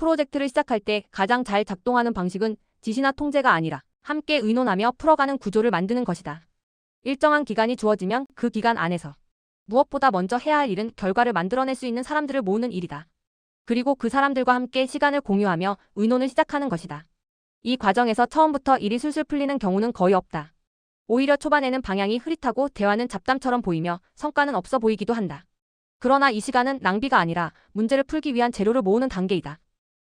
프로젝트를 시작할 때 가장 잘 작동하는 방식은 지시나 통제가 아니라 함께 의논하며 풀어가는 구조를 만드는 것이다. 일정한 기간이 주어지면 그 기간 안에서 무엇보다 먼저 해야 할 일은 결과를 만들어낼 수 있는 사람들을 모으는 일이다. 그리고 그 사람들과 함께 시간을 공유하며 의논을 시작하는 것이다. 이 과정에서 처음부터 일이 술술 풀리는 경우는 거의 없다. 오히려 초반에는 방향이 흐릿하고 대화는 잡담처럼 보이며 성과는 없어 보이기도 한다. 그러나 이 시간은 낭비가 아니라 문제를 풀기 위한 재료를 모으는 단계이다.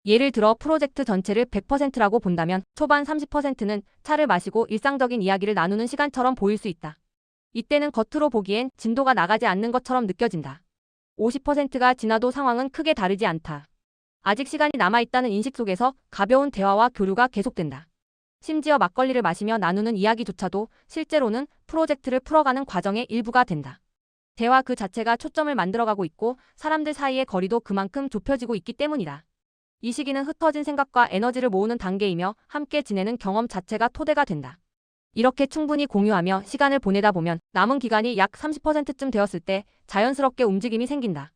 예를 들어 프로젝트 전체를 100%라고 본다면 초반 30%는 차를 마시고 일상적인 이야기를 나누는 시간처럼 보일 수 있다. 이때는 겉으로 보기엔 진도가 나가지 않는 것처럼 느껴진다. 50%가 지나도 상황은 크게 다르지 않다. 아직 시간이 남아있다는 인식 속에서 가벼운 대화와 교류가 계속된다. 심지어 막걸리를 마시며 나누는 이야기조차도 실제로는 프로젝트를 풀어가는 과정의 일부가 된다. 대화 그 자체가 초점을 만들어가고 있고 사람들 사이의 거리도 그만큼 좁혀지고 있기 때문이다. 이 시기는 흩어진 생각과 에너지를 모으는 단계이며 함께 지내는 경험 자체가 토대가 된다. 이렇게 충분히 공유하며 시간을 보내다 보면 남은 기간이 약 30%쯤 되었을 때 자연스럽게 움직임이 생긴다.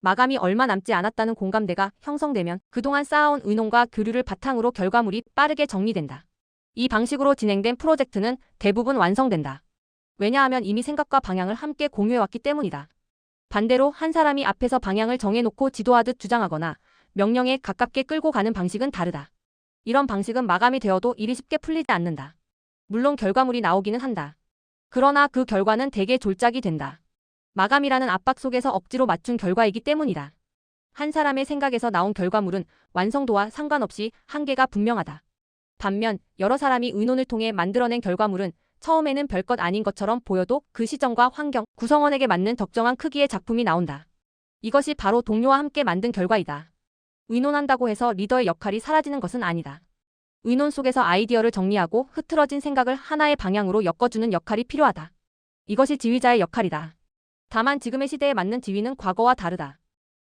마감이 얼마 남지 않았다는 공감대가 형성되면 그동안 쌓아온 의논과 교류를 바탕으로 결과물이 빠르게 정리된다. 이 방식으로 진행된 프로젝트는 대부분 완성된다. 왜냐하면 이미 생각과 방향을 함께 공유해왔기 때문이다. 반대로 한 사람이 앞에서 방향을 정해놓고 지도하듯 주장하거나 명령에 가깝게 끌고 가는 방식은 다르다. 이런 방식은 마감이 되어도 일이 쉽게 풀리지 않는다. 물론 결과물이 나오기는 한다. 그러나 그 결과는 대개 졸작이 된다. 마감이라는 압박 속에서 억지로 맞춘 결과이기 때문이다. 한 사람의 생각에서 나온 결과물은 완성도와 상관없이 한계가 분명하다. 반면 여러 사람이 의논을 통해 만들어낸 결과물은 처음에는 별것 아닌 것처럼 보여도 그 시점과 환경, 구성원에게 맞는 적정한 크기의 작품이 나온다. 이것이 바로 동료와 함께 만든 결과이다. 의논한다고 해서 리더의 역할이 사라지는 것은 아니다. 의논 속에서 아이디어를 정리하고 흐트러진 생각을 하나의 방향으로 엮어주는 역할이 필요하다. 이것이 지휘자의 역할이다. 다만 지금의 시대에 맞는 지휘는 과거와 다르다.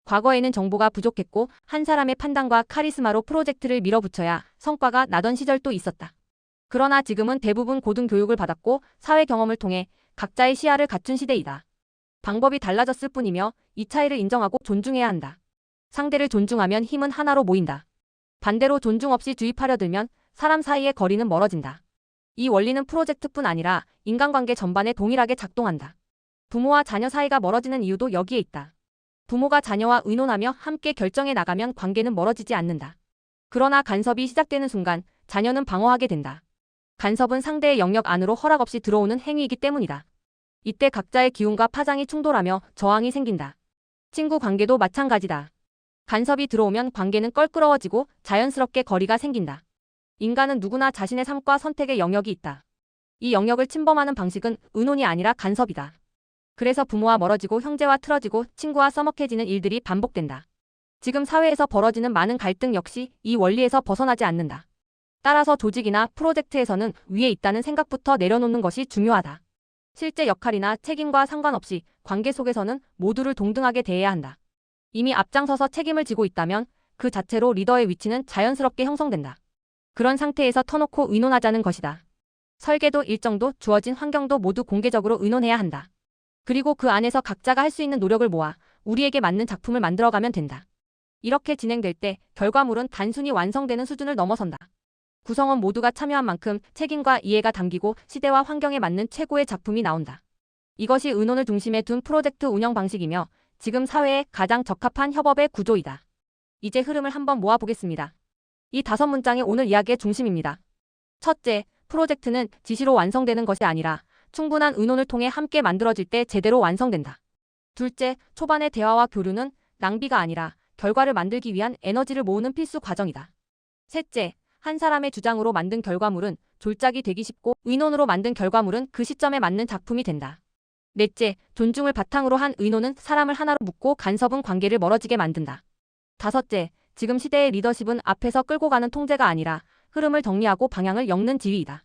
과거에는 정보가 부족했고 한 사람의 판단과 카리스마로 프로젝트를 밀어붙여야 성과가 나던 시절도 있었다. 그러나 지금은 대부분 고등 교육을 받았고 사회 경험을 통해 각자의 시야를 갖춘 시대이다. 방법이 달라졌을 뿐이며 이 차이를 인정하고 존중해야 한다. 상대를 존중하면 힘은 하나로 모인다. 반대로 존중 없이 주입하려 들면 사람 사이의 거리는 멀어진다. 이 원리는 프로젝트뿐 아니라 인간관계 전반에 동일하게 작동한다. 부모와 자녀 사이가 멀어지는 이유도 여기에 있다. 부모가 자녀와 의논하며 함께 결정해 나가면 관계는 멀어지지 않는다. 그러나 간섭이 시작되는 순간 자녀는 방어하게 된다. 간섭은 상대의 영역 안으로 허락 없이 들어오는 행위이기 때문이다. 이때 각자의 기운과 파장이 충돌하며 저항이 생긴다. 친구 관계도 마찬가지다. 간섭이 들어오면 관계는 껄끄러워지고 자연스럽게 거리가 생긴다. 인간은 누구나 자신의 삶과 선택의 영역이 있다. 이 영역을 침범하는 방식은 의논이 아니라 간섭이다. 그래서 부모와 멀어지고 형제와 틀어지고 친구와 써먹해지는 일들이 반복된다. 지금 사회에서 벌어지는 많은 갈등 역시 이 원리에서 벗어나지 않는다. 따라서 조직이나 프로젝트에서는 위에 있다는 생각부터 내려놓는 것이 중요하다. 실제 역할이나 책임과 상관없이 관계 속에서는 모두를 동등하게 대해야 한다. 이미 앞장서서 책임을 지고 있다면 그 자체로 리더의 위치는 자연스럽게 형성된다. 그런 상태에서 터놓고 의논하자는 것이다. 설계도 일정도 주어진 환경도 모두 공개적으로 의논해야 한다. 그리고 그 안에서 각자가 할 수 있는 노력을 모아 우리에게 맞는 작품을 만들어가면 된다. 이렇게 진행될 때 결과물은 단순히 완성되는 수준을 넘어선다. 구성원 모두가 참여한 만큼 책임과 이해가 담기고 시대와 환경에 맞는 최고의 작품이 나온다. 이것이 의논을 중심에 둔 프로젝트 운영 방식이며 지금 사회에 가장 적합한 협업의 구조이다. 이제 흐름을 한번 모아보겠습니다. 이 다섯 문장이 오늘 이야기의 중심입니다. 첫째, 프로젝트는 지시로 완성되는 것이 아니라 충분한 의논을 통해 함께 만들어질 때 제대로 완성된다. 둘째, 초반의 대화와 교류는 낭비가 아니라 결과를 만들기 위한 에너지를 모으는 필수 과정이다. 셋째, 한 사람의 주장으로 만든 결과물은 졸작이 되기 쉽고 의논으로 만든 결과물은 그 시점에 맞는 작품이 된다. 넷째, 존중을 바탕으로 한 의논은 사람을 하나로 묶고 간섭은 관계를 멀어지게 만든다. 다섯째, 지금 시대의 리더십은 앞에서 끌고 가는 통제가 아니라 흐름을 정리하고 방향을 엮는 지휘이다.